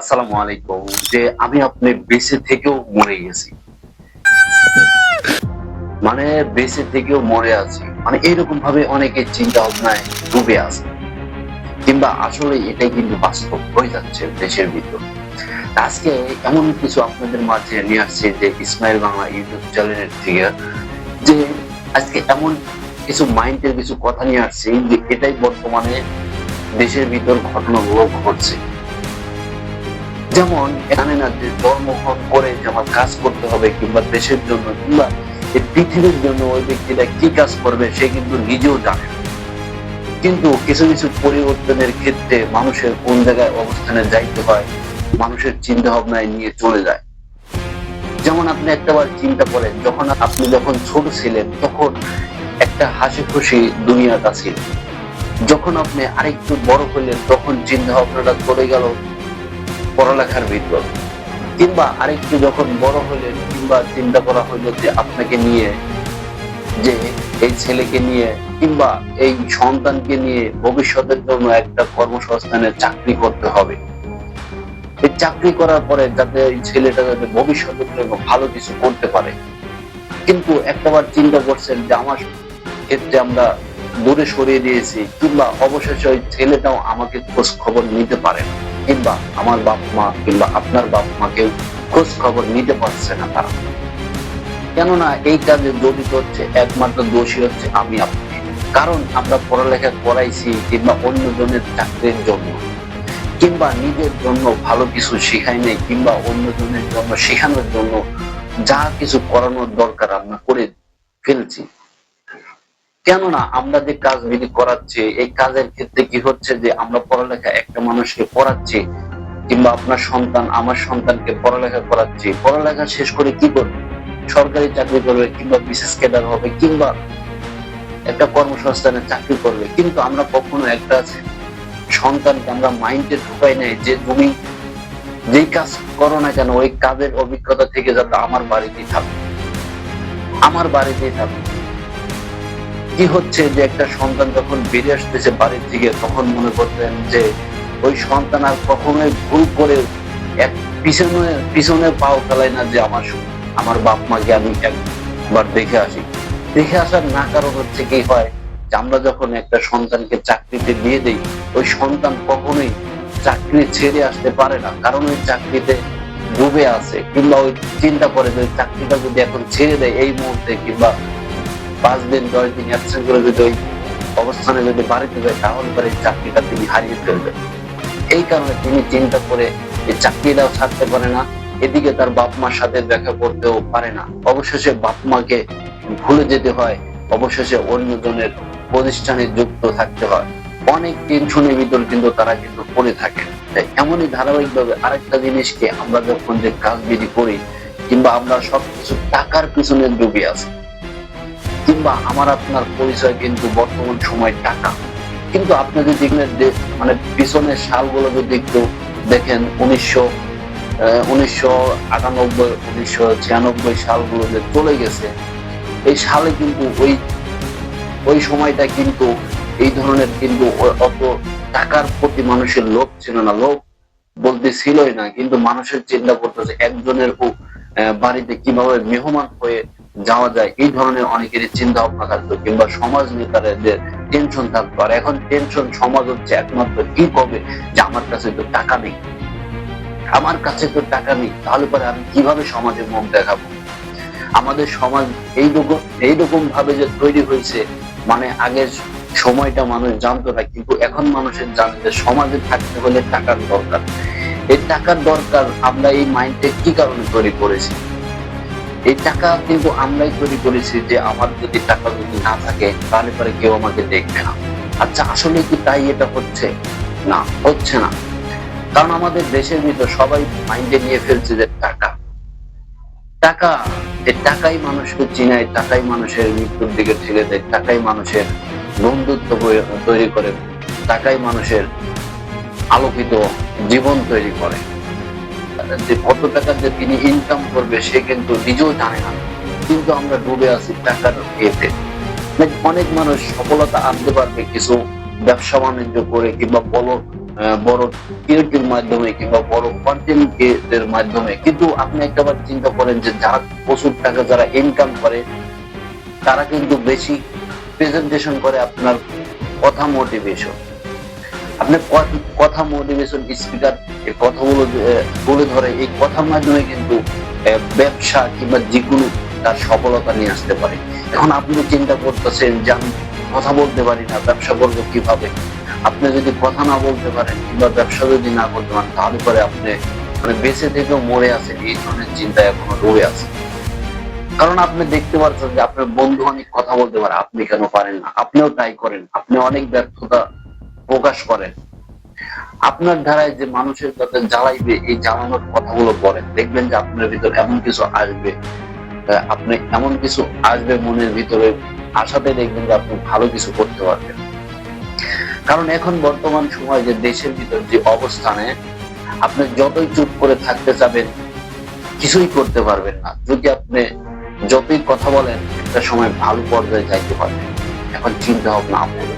আসসালামু আলাইকুম, যে আমি আপনি বেঁচে থেকেও মরে গেছি। মানে বেঁচে থেকেও মরে আছি। মানে এরকম ভাবে অনেকে চিন্তা ভাবনায় ডুবে আছে। কিংবা আসলে এটাই কিন্তু বাস্তব হয়ে যাচ্ছে দেশের ভিতর। আজকে এমন কিছু আপনাদের মাঝে নিয়ে আসছে যে ইসমাইল বাংলা ইউটিউব চ্যানেলের থেকে, যে আজকে এমন কিছু মাইন্ডের কিছু কথা নিয়ে আসছে যে এটাই বর্তমানে দেশের ভিতর ঘটনাগুলো ঘটছে যেমন এখানে না যে জন্মগ্রহণ করে যে আমার কাজ করতে হবে কিংবা দেশের জন্য কিংবা এই পৃথিবীর জন্য ওই ব্যক্তিটা কি কাজ করবে, সে কিন্তু নিজেও জানে কিন্তু কিছু কিছু পরিবর্তনের ক্ষেত্রে মানুষের কোন জায়গায় অবস্থানে যাইতে হয়, মানুষের চিন্তা ভাবনায় নিয়ে চলে যায়। যেমন আপনি একটাবার চিন্তা করেন, যখন আপনি যখন ছোট ছিলেন, তখন একটা হাসি খুশি দুনিয়াটা ছিল যখন আপনি আরেকটু বড় হলেন, তখন চিন্তা ভাবনাটা চলে গেল পড়ালেখার ভিতর কিংবা আরেকটু যখন বড় হলেন, কিংবা চিন্তা করা হলো যে আপনাকে নিয়ে, যে এই ছেলেকে নিয়ে, কিংবা এই সন্তানকে নিয়ে ভবিষ্যতের জন্য একটা কর্মসংস্থানের চাকরি করতে হবে। এই চাকরি করার পরে যাতে এই ছেলেটা যাতে ভবিষ্যতের জন্য ভালো কিছু করতে পারে। কিন্তু একটাবার চিন্তা করছেন যে আমার ক্ষেত্রে আমরা দূরে সরিয়ে দিয়েছি, কিংবা অবশেষে ওই ছেলেটাও আমাকে খোঁজ খবর নিতে পারে না। কিংবা আমার বাপ মা কিংবা আপনার বাপ মাকেও খোঁজ খবর নিতে পারছে না তারা। কেননা এই কাজে জড়িত হচ্ছে একমাত্র দোষী হচ্ছে আমি আপনি কারণ আমরা পড়ালেখা করাইছি কিংবা অন্যজনের চাকরির জন্য, কিংবা নিজের জন্য ভালো কিছু শেখাই নেই, কিংবা অন্যজনের জন্য শেখানোর জন্য যা কিছু করানোর দরকার আমরা করে ফেলছি। কেননা আমরা যে কাজ বিধি করাচ্ছি, এই কাজের ক্ষেত্রে কি হচ্ছে যে আমরা পড়ালেখা একটা মানুষকে পড়াচ্ছি, কিংবা আপনার সন্তান, আমার সন্তানকে পড়ালেখা করাচ্ছি, পড়ালেখা শেষ করে কি করবে? সরকারি চাকরি করবে, কিংবা বিশেষ ক্যাডার হবে, কিংবা একটা কর্মসংস্থানে চাকরি করবে। কিন্তু আমরা কখনো একটা সন্তানকে আমরা মাইন্ডে ঢুকাই নাই যে তুমি যেই কাজ করো না কেন, ওই কাজের অভিজ্ঞতা থেকে যাতে আমার বাড়িতেই থাকবে আমার বাড়িতেই থাকবে কি হচ্ছে যে একটা সন্তান যখন বেরিয়ে আসতেছে বাড়ির থেকে তখন মনে করতেন যে ওই সন্তান আর কখনোই ভুল করে এক পিছনে পিছনে পাও ফেলায় না যে আমার আমার বাপ মাকে আমি একবার দেখে আসি। দেখে আসার না কারণ হচ্ছে কি হয়, যে আমরা যখন একটা সন্তানকে চাকরিতে দিয়ে দেই, ওই সন্তান কখনোই চাকরি ছেড়ে আসতে পারে না। কারণ ওই চাকরিতে ডুবে আছে, কিংবা ওই চিন্তা করে যে চাকরিটা যদি এখন ছেড়ে দেয় এই মুহূর্তে, কিংবা পাঁচ দিন, দশ দিন অ্যাবসেন্ট করে যদি ওই অবস্থানে যদি বাড়িতে যায়, তাহলে পরে চাকরিটা তিনি হারিয়ে ফেলবেন। এই কারণে তিনি চিন্তা করে এই চাকরিটাও ছাড়তে পারে না, এদিকে তার বাপ মার সাথে দেখা করতেও পারে না। অবশেষে বাপ মাকে ভুলে যেতে হয়, অবশেষে অন্যজনের প্রতিষ্ঠানে যুক্ত থাকতে হয়। অনেক টেনশনের ভিতর কিন্তু তারা কিন্তু পড়ে থাকে। এমনই ধারাবাহিকভাবে আরেকটা জিনিসকে আমরা যখন যে কাজ বিধি করি, কিংবা আমরা সবকিছু টাকার পিছনে ডুবে আছি কিংবা আমার আপনার পরিচয় কিন্তু বর্তমান সময় টাকা। কিন্তু আপনি যদি মানে পিছনের সালগুলো যদি একটু দেখেন, উনিশশো উনিশশো আটানব্বই, উনিশশো ছিয়ানব্বই সালগুলো যে চলে গেছে, এই সালে কিন্তু ওই ওই সময়টা কিন্তু এই ধরনের কিন্তু অত টাকার প্রতি মানুষের লোভ ছিল না। লোভ বলতে ছিলই না, কিন্তু মানুষের চিন্তা করতেছে একজনের বাড়িতে কীভাবে মেহমান হয়ে যাওয়া যায়। এই ধরনের অনেকেরই চিন্তা ভাবনা থাকতো কিংবা সমাজ নেতাদের টেনশন থাকতো আর এখন টেনশন সমাজ হচ্ছে একমাত্র কি কবে যে আমার কাছে তো টাকা নেই। আমার কাছে তো টাকা নেই। তাহলে পরে আমি কীভাবে সমাজে মুখ দেখাবো? আমাদের সমাজ এইরকম এইরকম ভাবে যে তৈরি হয়েছে মানে আগের সময়টা মানুষ জানতো না, কিন্তু এখন মানুষের জানে যে সমাজে থাকতে হলে টাকার দরকার। এই টাকার দরকার আমরা এই মাইন্ডে কি কারণে তৈরি করেছি? এই টাকা কিন্তু আমরাই তৈরি করেছি যে আমার যদি টাকা যদি না থাকে, তাহলে পরে কেউ আমাকে দেখবে না। আচ্ছা আসলে কি তাই এটা হচ্ছে? না হচ্ছে না। কারণ আমাদের দেশের ভিতর সবাই মাইন্ডে নিয়ে ফেলছে যে টাকা। টাকা টাকাই মানুষকে চিনায়, টাকাই মানুষের মৃত্যুর দিকে ঠেলে দেয়, টাকাই মানুষের বন্ধুত্ব তৈরি করে, টাকাই মানুষের আলোকিত জীবন তৈরি করে। যে কত টাকা যে তিনি ইনকাম করবে, সে কিন্তু নিজেও জানে না। কিন্তু আমরা ডুবে আছি টাকার ইয়েতে মানে অনেক মানুষ সফলতা আনতে পারবে কিছু ব্যবসা বাণিজ্য করে কিংবা বড় বড় ক্রিয়েটিভ মাধ্যমে কিংবা বড় কন্টেন্ট এর মাধ্যমে। কিন্তু আপনি একটাবার চিন্তা করেন যে যারা প্রচুর টাকা, যারা ইনকাম করে, তারা কিন্তু বেশি প্রেজেন্টেশন করে আপনার কথা মোটিভেশন আপনি কথা মোটিভেশন স্পিকার এই কথাগুলো তুলে ধরে, এই কথার মাধ্যমে কিন্তু ব্যবসা কিংবা যেগুলো তার সফলতা নিয়ে আসতে পারে। এখন আপনি চিন্তা করতেছেন যে আমি কথা বলতে পারি না, ব্যবসা করব কীভাবে? আপনি যদি কথা না বলতে পারেন কিংবা ব্যবসা যদি না করতে পারেন, তাহলে পরে আপনি মানে বেঁচে থেকেও মরে আছেন, এই ধরনের চিন্তা এখনও রয়ে আছে। কারণ আপনি দেখতে পাচ্ছেন যে আপনার বন্ধু অনেক কথা বলতে পারে, আপনি কেন পারেন না? আপনিও ট্রাই করেন, আপনি অনেক ব্যর্থতা প্রকাশ করেন। আপনার ধারায় যে মানুষের কাছে জ্বালাইবে, এই জ্বালানোর কথাগুলো বলেন। দেখবেন যে আপনার ভিতর এমন কিছু আসবে আপনি এমন কিছু আসবে মনের ভিতরে, আশাতে দেখবেন যে আপনি ভালো কিছু করতে পারবেন। কারণ এখন বর্তমান সময় যে দেশের ভিতর যে অবস্থানে, আপনি যতই চুপ করে থাকতে চাবেন, কিছুই করতে পারবেন না। যদি আপনি যতই কথা বলেন, একটা সময় ভালো পর্যায়ে যাইতে পারবেন। এখন চিন্তা ভাবনা আপনার